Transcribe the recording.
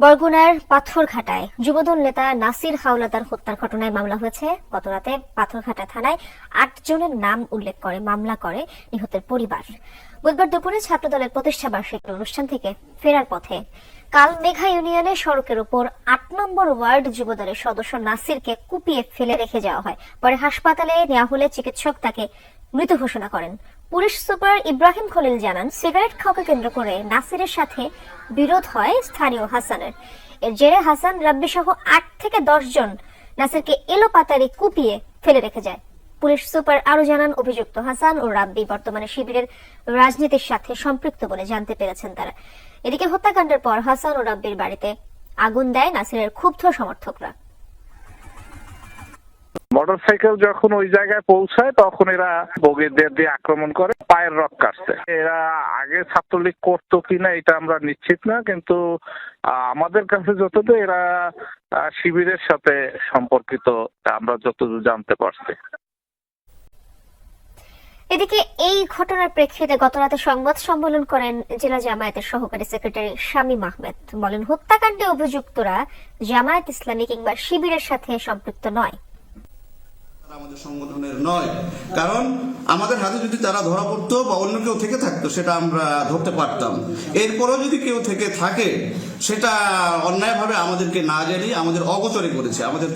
বরগুনার পাথরঘাটায় যুবদল নেতা নাসির হাওলাদার হত্যার ঘটনায় মামলা হয়েছে। গতরাতে পাথরঘাটা থানায় আট জনের নাম উল্লেখ করে, মামলা করে নিহতের পরিবার। বুধবার দুপুরে ছাত্রদলের প্রতিষ্ঠা বার্ষিকী অনুষ্ঠান থেকে ফেরার পথে কাল মেঘা ইউনিয়নের সড়কের উপর আট নম্বর ওয়ার্ড যুবদলের সদস্য নাসিরকে কুপিয়ে ফেলে রেখে যাওয়া হয়। পরে হাসপাতালে নেওয়া হলে চিকিৎসক তাকে মৃত ঘোষণা করেন। পুলিশ সুপার ইব্রাহিম খলিল জানান, সিগারেট খাওয়াকে কেন্দ্র করে নাসিরের সাথে বিরোধ হয় স্থানীয় হাসানের। এর জেরে হাসান রাব্বি সহ আট থেকে দশ জন নাসিরকে এলো পাতারি কুপিয়ে ফেলে রেখে যায়। পুলিশ সুপার আরও জানান, অভিযুক্ত হাসান ও রাব্বি বর্তমানে শিবিরের রাজনীতির সাথে সম্পৃক্ত বলে জানতে পেরেছেন তারা। এদিকে হত্যাকাণ্ডের পর হাসান ও রাব্বির বাড়িতে আগুন দেয় নাসিরের ক্ষুব্ধ সমর্থকরা। মোটরসাইকেল যখন ওই জায়গায় পৌঁছায়, তখন এরা বগিদের দিয়ে আক্রমণ করে, পায়ের রক কাটছে এরা আগে ছাত্রলীগ করতো কিনা এটা আমরা নিশ্চিত না, কিন্তু আমাদের কাছে যতদূর এরা শিবিরের সাথে সম্পর্কিত আমরা যতদূর জানতে পারছি। এদিকে এই ঘটনার প্রেক্ষিতে গতরাতে সংবাদ সম্মেলন করেন জেলা জামায়াতের সহকারী সেক্রেটারি শামীম আহমেদ। বলেন, হত্যাকাণ্ডে অভিযুক্তরা জামায়াত ইসলামী কিংবা শিবিরের সাথে সম্পৃক্ত নয়। আমাদের সংগঠনের নয়। কারণ আমাদের হাতে যদি তারা ধরা পড়তো বা অন্য কেউ থেকে থাকতো, সেটা আমরা ধরতে পারতাম। এরপরেও যদি কেউ থেকে থাকে, সেটা অন্যায়ভাবে আমাদেরকে না জানিয়ে আমাদের অগোচরে করেছে, আমাদের